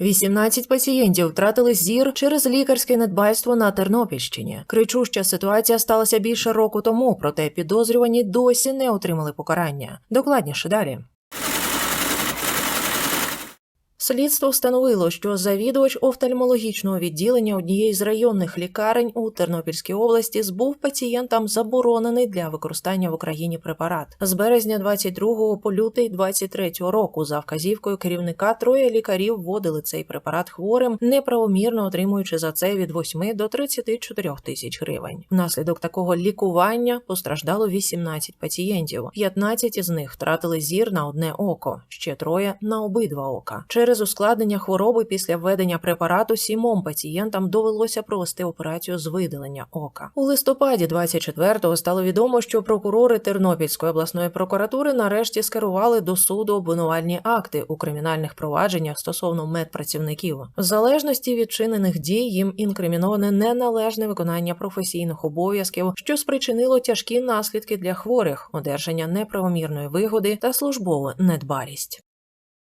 18 пацієнтів втратили зір через лікарське недбайство на Тернопільщині. Кричуща ситуація сталася більше року тому, проте підозрювані досі не отримали покарання. Докладніше далі. Слідство встановило, що завідувач офтальмологічного відділення однієї з районних лікарень у Тернопільській області збув пацієнтам заборонений для використання в Україні препарат. З березня 22 по лютий 23 року за вказівкою керівника троє лікарів вводили цей препарат хворим, неправомірно отримуючи за це від 8 до 34 тисяч гривень. Внаслідок такого лікування постраждало 18 пацієнтів. 15 із них втратили зір на одне око, ще троє на обидва ока. Через ускладнення хвороби після введення препарату сімом пацієнтам довелося провести операцію з видалення ока. У листопаді 24-го стало відомо, що прокурори Тернопільської обласної прокуратури нарешті скерували до суду обвинувальні акти у кримінальних провадженнях стосовно медпрацівників. В залежності від чинених дій їм інкриміноване неналежне виконання професійних обов'язків, що спричинило тяжкі наслідки для хворих, одержання неправомірної вигоди та службову недбалість.